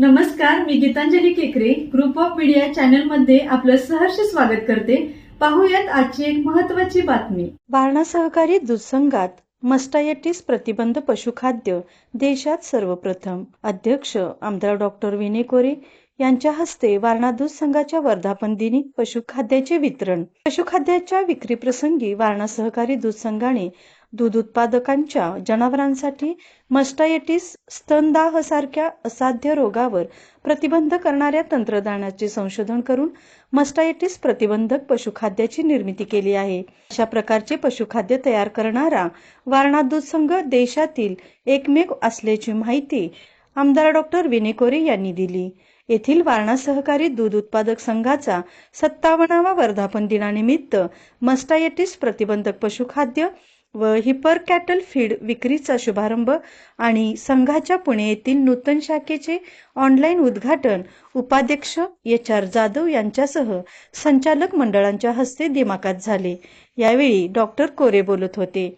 नमस्कार मी गीतांजली केकरे. Group of media चॅनलमध्ये आपलं सहर्ष स्वागत करते. पाहूयात आजची एक महत्वाची बातमी. वारणा सहकारी दूध संघात मस्टायटिस प्रतिबंध पशुखाद्य देशात सर्वप्रथम. अध्यक्ष आमदार डॉक्टर विनय कोरे यांच्या हस्ते वारणा दूध संघाच्या वर्धापन दिनी पशुखाद्याचे वितरण. पशुखाद्याच्या विक्री प्रसंगी वारणा सहकारी दूध संघाने दूध उत्पादकांच्या जनावरांसाठी मस्टायटिस स्तनदाह सारख्या असाध्य रोगावर प्रतिबंध करणाऱ्या तंत्रज्ञानाचे संशोधन करून मस्टायटिस प्रतिबंधक पशुखाद्याची निर्मिती केली आहे. अशा प्रकारचे पशुखाद्य तयार करणारा वारणा दूध संघ देशातील एकमेव असल्याची माहिती आमदार डॉक्टर विनय कोरे यांनी दिली. येथील वारणा सहकारी दूध उत्पादक संघाचा सत्तावनावा वर्धापन दिनानिमित्त मस्टायटिस प्रतिबंधक पशुखाद्य व हिपर कॅटल फीड विक्रीचा शुभारंभ आणि संघाच्या पुणे येथील नूतन शाखेचे ऑनलाईन उद्घाटन उपाध्यक्ष एच आर जाधव यांच्यासह संचालक मंडळांच्या हस्ते दिमाकात झाले. यावेळी डॉक्टर कोरे बोलत होते.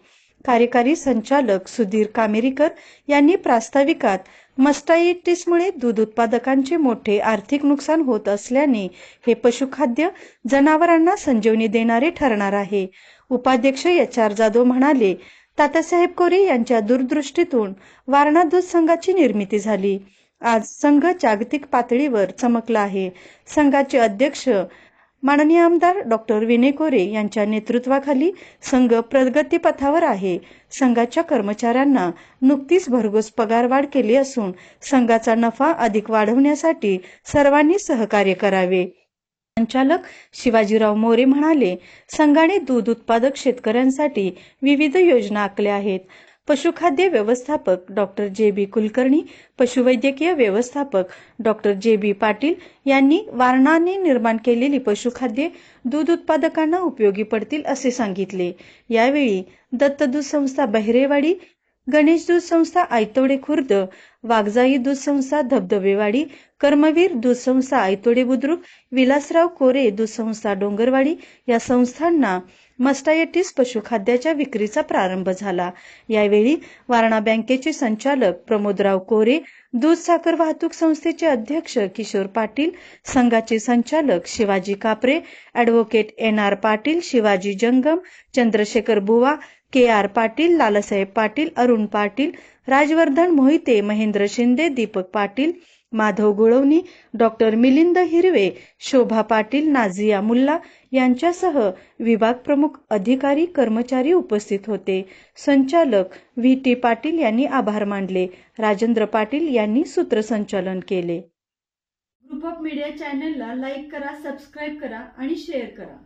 कार्यकारी संचालक सुधीर कामेरीकर यांनी प्रास्ताविकात मस्टायटिसमुळे दूध उत्पादकांचे मोठे आर्थिक नुकसान होत असल्याने हे पशुखाद्य जनावरांना संजीवनी देणारे ठरणार आहे. उपाध्यक्ष एच आर जाधव म्हणाले तात्यासाहेब कोरे यांच्या दूरदृष्टीतून वारणा दूध संघाची निर्मिती झाली. आज संघ जागतिक पातळीवर चमकला आहे. संघाचे अध्यक्ष माननीय आमदार डॉक्टर विनय कोरे यांच्या नेतृत्वाखाली संघ प्रगतीपथावर आहे. संघाच्या कर्मचाऱ्यांना नुकतीच भरघोस पगारवाढ केली असून संघाचा नफा अधिक वाढवण्यासाठी सर्वांनी सहकार्य करावे. संचालक शिवाजीराव मोरे म्हणाले संघाने दूध उत्पादक शेतकऱ्यांसाठी विविध योजना आखल्या आहेत. पशुखाद्य व्यवस्थापक डॉक्टर जे बी कुलकर्णी पशुवैद्यकीय व्यवस्थापक डॉक्टर जे बी पाटील यांनी वारणाने निर्माण केलेली पशुखाद्ये दूध उत्पादकांना उपयोगी पडतील असे सांगितले. यावेळी दत्त दूध संस्था बहिरेवाडी गणेश दूध संस्था आयतोडे खुर्द वाघजाई दूध संस्था धबधबेवाडी कर्मवीर दूध संस्था आयतोडे बुद्रुक विलासराव कोरे दूध संस्था डोंगरवाडी या संस्थांना मस्टायटिस पशुखाद्याच्या विक्रीचा प्रारंभ झाला. यावेळी वारणा बँकेचे संचालक प्रमोदराव कोरे दूध साखर वाहतूक संस्थेचे अध्यक्ष किशोर पाटील संघाचे संचालक Shivaji Kapre advocate N R Patil Shivaji Jangam Chandrashekhar Buwa K R Patil Lalsaheb Patil Arun Patil Rajvardhan Mohite Mahendra Shinde Deepak Patil Madhav Gulvani doctor Milind Hirve Shobha Patil Nazia Mulla यांच्यासह विभाग प्रमुख अधिकारी कर्मचारी उपस्थित होते. संचालक V. T. Patil यांनी आभार मानले. राजेंद्र पाटील यांनी सूत्रसंचालन केले. ग्रुप ऑफ मीडिया चॅनलला लाईक करा सबस्क्राईब करा आणि शेअर करा.